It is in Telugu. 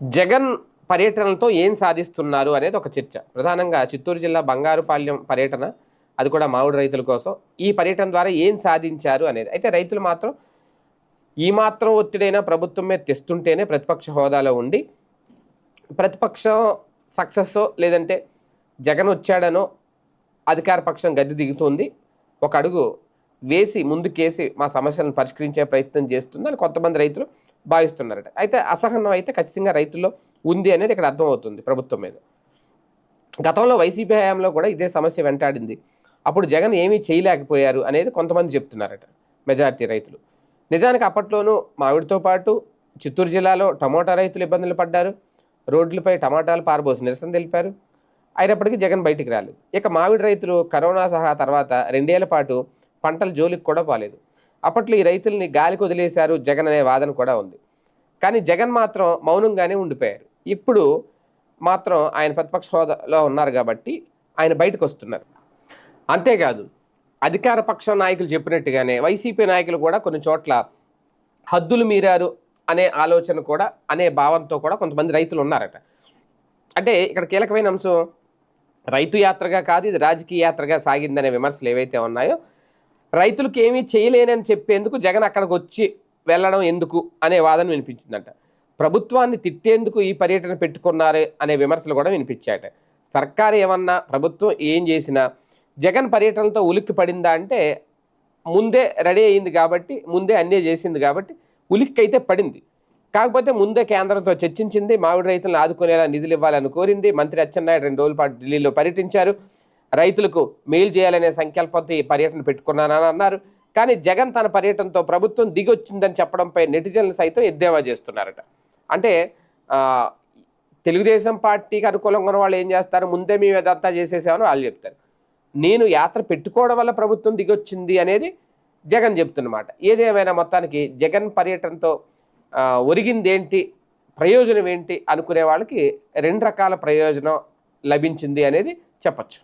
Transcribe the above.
జగన్ పర్యటనలతో ఏం సాధిస్తున్నారు అనేది ఒక చర్చ. ప్రధానంగా చిత్తూరు జిల్లా బంగారుపాలెం పర్యటన అది కూడా మామిడి రైతుల కోసం. ఈ పర్యటన ద్వారా ఏం సాధించారు అనేది. అయితే రైతులు మాత్రం ఈ మాత్రం ఒత్తిడైనా ప్రభుత్వం మీద తెస్తుంటేనే ప్రతిపక్ష హోదాలో ఉండి ప్రతిపక్షం సక్సెస్ లేదంటే జగన్ వచ్చాడనో అధికార పక్షం గద్దె దిగుతుంది. ఒక అడుగు వేసి ముందుకేసి మా సమస్యలను పరిష్కరించే ప్రయత్నం చేస్తుందని కొంతమంది రైతులు భావిస్తున్నారట. అయితే అసహనం అయితే ఖచ్చితంగా రైతుల్లో ఉంది అనేది ఇక్కడ అర్థమవుతుంది ప్రభుత్వం మీద. గతంలో వైసీపీ హయాంలో కూడా ఇదే సమస్య వెంటాడింది. అప్పుడు జగన్ ఏమీ చేయలేకపోయారు అనేది కొంతమంది చెప్తున్నారట మెజారిటీ రైతులు. నిజానికి అప్పట్లోనూ మామిడితో పాటు చిత్తూరు జిల్లాలో టమోటా రైతులు ఇబ్బందులు పడ్డారు. రోడ్లపై టమాటాలు పారబోసి నిరసన తెలిపారు. అయినప్పటికీ జగన్ బయటికి రాలేదు. ఇక మామిడి రైతులు కరోనా సహా తర్వాత రెండేళ్ళ పాటు పంటల జోలికి కూడా పోలేదు. అప్పట్లో ఈ రైతుల్ని గాలికి వదిలేశారు జగన్ అనే వాదన కూడా ఉంది. కానీ జగన్ మాత్రం మౌనంగానే ఉండిపోయారు. ఇప్పుడు మాత్రం ఆయన ప్రతిపక్ష హోదాలో ఉన్నారు కాబట్టి ఆయన బయటకు వస్తున్నారు. అంతేకాదు అధికార పక్ష నాయకులు చెప్పినట్టుగానే వైసీపీ నాయకులు కూడా కొన్ని చోట్ల హద్దులు మీరారు అనే ఆలోచన కూడా అనే భావంతో కూడా కొంతమంది రైతులు ఉన్నారట. అంటే ఇక్కడ కీలకమైన అంశం రైతు యాత్రగా కాదు ఇది రాజకీయ యాత్రగా సాగిందనే విమర్శలు ఏవైతే ఉన్నాయో రైతులకు ఏమీ చేయలేనని చెప్పేందుకు జగన్ అక్కడికి వచ్చి వెళ్ళడం ఎందుకు అనే వాదన వినిపించిందంట. ప్రభుత్వాన్ని తిట్టేందుకు ఈ పర్యటన పెట్టుకున్నారు అనే విమర్శలు కూడా వినిపించాయట. సర్కారు ఏమన్నా ప్రభుత్వం ఏం చేసినా జగన్ పర్యటనతో ఉలిక్కి పడిందా అంటే ముందే రెడీ అయింది కాబట్టి ముందే అన్నీ చేసింది కాబట్టి ఉలిక్కి అయితే పడింది. కాకపోతే ముందే కేంద్రంతో చర్చించింది మామిడి రైతులను ఆదుకునేలా నిధులు ఇవ్వాలని కోరింది. మంత్రి అచ్చెన్నాయుడు రెండు రోజుల పాటు ఢిల్లీలో పర్యటించారు. రైతులకు మేలు చేయాలనే సంకల్పంతో ఈ పర్యటన పెట్టుకున్నానని అన్నారు. కానీ జగన్ తన పర్యటనతో ప్రభుత్వం దిగొచ్చిందని చెప్పడంపై నెటిజన్లు సైతం ఎద్దేవా చేస్తున్నారట. అంటే తెలుగుదేశం పార్టీకి అనుకూలంగా ఉన్న వాళ్ళు ఏం చేస్తారు? ముందే మేము ఇదంతా చేసేసామని వాళ్ళు చెప్తారు. నేను యాత్ర పెట్టుకోవడం వల్ల ప్రభుత్వం దిగొచ్చింది అనేది జగన్ చెప్తున్నమాట. ఏదేమైనా మొత్తానికి జగన్ పర్యటనతో ఒరిగింది ఒరిగిందేంటి? ప్రయోజనం ఏంటి? అనుకునే వాళ్ళకి రెండు రకాల ప్రయోజనం లభించింది అనేది చెప్పచ్చు.